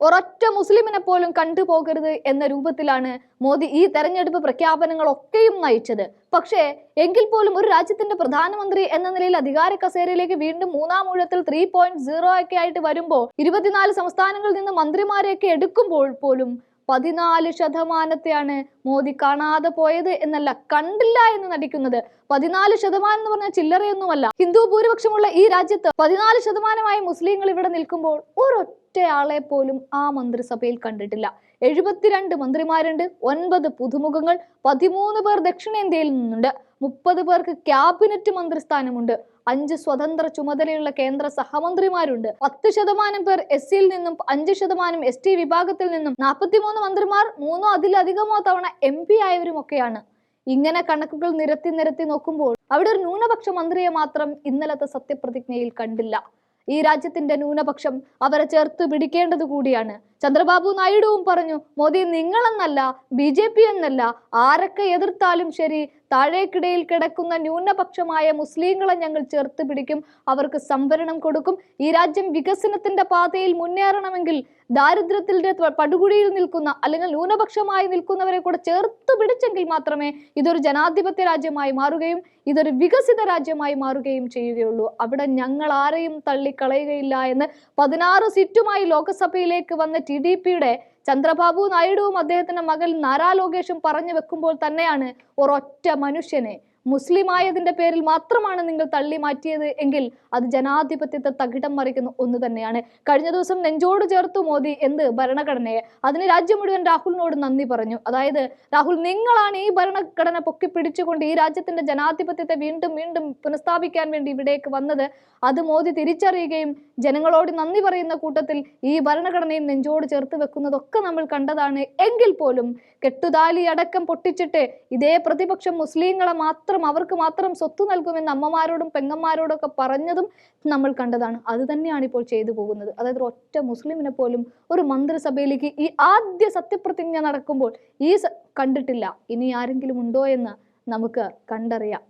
ഒരൊറ്റ മുസ്ലിമിനെ പോലും കണ്ടുപോകരുത് എന്ന രൂപത്തിലാണ് മോദി ഈ തെരഞ്ഞെടുപ്പ് പ്രഖ്യാപനങ്ങളൊക്കെയും നയിച്ചത്. പക്ഷേ എങ്കിൽ പോലും ഒരു രാജ്യത്തിന്റെ പ്രധാനമന്ത്രി എന്ന നിലയിൽ അധികാര കസേരയിലേക്ക് വീണ്ടും മൂന്നാം ഊഴത്തിൽ ത്രീ പോയിന്റ് സീറോ ഒക്കെ ആയിട്ട് വരുമ്പോൾ ഇരുപത്തിനാല് സംസ്ഥാനങ്ങളിൽ നിന്ന് മന്ത്രിമാരെയൊക്കെ എടുക്കുമ്പോൾ പോലും പതിനാല് ശതമാനത്തെയാണ് മോദി കാണാതെ പോയത് എന്നല്ല കണ്ടില്ല എന്ന് നടിക്കുന്നത്. പതിനാല് ശതമാനം എന്ന് പറഞ്ഞാൽ ചില്ലറയൊന്നുമല്ല. ഹിന്ദു ഭൂരിപക്ഷമുള്ള ഈ രാജ്യത്ത് പതിനാല് ശതമാനമായി മുസ്ലിങ്ങൾ ഇവിടെ നിൽക്കുമ്പോൾ ഒരൊറ്റയാളെ പോലും ആ മന്ത്രിസഭയിൽ കണ്ടിട്ടില്ല. എഴുപത്തിരണ്ട് മന്ത്രിമാരുണ്ട് ഒൻപത് പുതുമുഖങ്ങൾ പതിമൂന്ന് പേർ ദക്ഷിണേന്ത്യയിൽ നിന്നുണ്ട്. മുപ്പത് പേർക്ക് ക്യാബിനറ്റ് മന്ത്രിസ്ഥാനമുണ്ട്. അഞ്ച് സ്വതന്ത്ര ചുമതലയുള്ള കേന്ദ്ര സഹമന്ത്രിമാരുണ്ട്. പത്ത് ശതമാനം പേർ എസ് സിയിൽ നിന്നും അഞ്ച് ശതമാനം എസ് ടി വിഭാഗത്തിൽ നിന്നും നാൽപ്പത്തിമൂന്ന് മന്ത്രിമാർ മൂന്നോ അതിലധികമോ തവണ എം പി ആയവരുമൊക്കെയാണ്. ഇങ്ങനെ കണക്കുകൾ നിരത്തി നിരത്തി നോക്കുമ്പോൾ അവിടെ ഒരു ന്യൂനപക്ഷ മന്ത്രിയെ മാത്രം ഇന്നലത്തെ സത്യപ്രതിജ്ഞയിൽ കണ്ടില്ല. ഈ രാജ്യത്തിന്റെ ന്യൂനപക്ഷം അവരെ ചേർത്ത് പിടിക്കേണ്ടത് കൂടിയാണ്. ചന്ദ്രബാബു നായിഡുവും പറഞ്ഞു മോദി നിങ്ങളെന്നല്ല ബി ജെ പി എന്നല്ല ആരൊക്കെ എതിർത്താലും ശരി താഴേക്കിടയിൽ കിടക്കുന്ന ന്യൂനപക്ഷമായ മുസ്ലിങ്ങളെ ഞങ്ങൾ ചേർത്ത് പിടിക്കും അവർക്ക് സംവരണം കൊടുക്കും. ഈ രാജ്യം വികസനത്തിന്റെ പാതയിൽ മുന്നേറണമെങ്കിൽ ദാരിദ്ര്യത്തിന്റെ ത്വ- പടുകുഴിയിൽ നിൽക്കുന്ന അല്ലെങ്കിൽ ന്യൂനപക്ഷമായി നിൽക്കുന്നവരെ കൂടെ ചേർത്ത് പിടിച്ചെങ്കിൽ മാത്രമേ ഇതൊരു ജനാധിപത്യ രാജ്യമായി മാറുകയും ഇതൊരു വികസിത രാജ്യമായി മാറുകയും ചെയ്യുകയുള്ളൂ. അവിടെ ഞങ്ങൾ ആരെയും തള്ളിക്കളയുകയില്ല എന്ന് പതിനാറ് സീറ്റുമായി ലോക്സഭയിലേക്ക് വന്ന ടി ഡി പിയുടെ ചന്ദ്രബാബു നായിഡുവും അദ്ദേഹത്തിന്റെ മകൻ നാരാ ലോകേഷും പറഞ്ഞു വെക്കുമ്പോൾ തന്നെയാണ് ഒരൊറ്റ മനുഷ്യനെ മുസ്ലിം ആയതിന്റെ പേരിൽ മാത്രമാണ് നിങ്ങൾ തള്ളി മാറ്റിയത് എങ്കിൽ അത് ജനാധിപത്യത്തെ തകിടം മറിക്കുന്ന ഒന്ന് തന്നെയാണ്. കഴിഞ്ഞ ദിവസം നെഞ്ചോട് ചേർത്തു മോദി എന്ത് ഭരണഘടനയെ? അതിന് രാജ്യം മുഴുവൻ രാഹുലിനോട് നന്ദി പറഞ്ഞു. അതായത് രാഹുൽ നിങ്ങളാണ് ഈ ഭരണഘടന പൊക്കി പിടിച്ചുകൊണ്ട് ഈ രാജ്യത്തിന്റെ ജനാധിപത്യത്തെ വീണ്ടും വീണ്ടും പുനഃസ്ഥാപിക്കാൻ വേണ്ടി ഇവിടേക്ക് വന്നത്. അത് മോദി തിരിച്ചറിയുകയും ജനങ്ങളോട് നന്ദി പറയുന്ന കൂട്ടത്തിൽ ഈ ഭരണഘടനയും നെഞ്ചോട് ചേർത്ത് വെക്കുന്നതൊക്കെ നമ്മൾ കണ്ടതാണ്. എങ്കിൽ പോലും കെട്ടുതാലി അടക്കം പൊട്ടിച്ചിട്ട് ഇതേ പ്രതിപക്ഷം മുസ്ലിങ്ങളെ മാത്രം അവർക്ക് മാത്രം സ്വത്ത് നൽകുമെന്ന് അമ്മമാരോടും പെങ്ങന്മാരോടൊക്കെ പറഞ്ഞതും നമ്മൾ കണ്ടതാണ്. അത് തന്നെയാണ് ഇപ്പോൾ ചെയ്തു പോകുന്നത്. അതായത് ഒറ്റ മുസ്ലിമിനെ പോലും ഒരു മന്ത്രിസഭയിലേക്ക് ഈ ആദ്യ സത്യപ്രതിജ്ഞ നടക്കുമ്പോൾ ഈ കണ്ടിട്ടില്ല. ഇനി ആരെങ്കിലും ഉണ്ടോ എന്ന് നമുക്ക് കണ്ടറിയാം.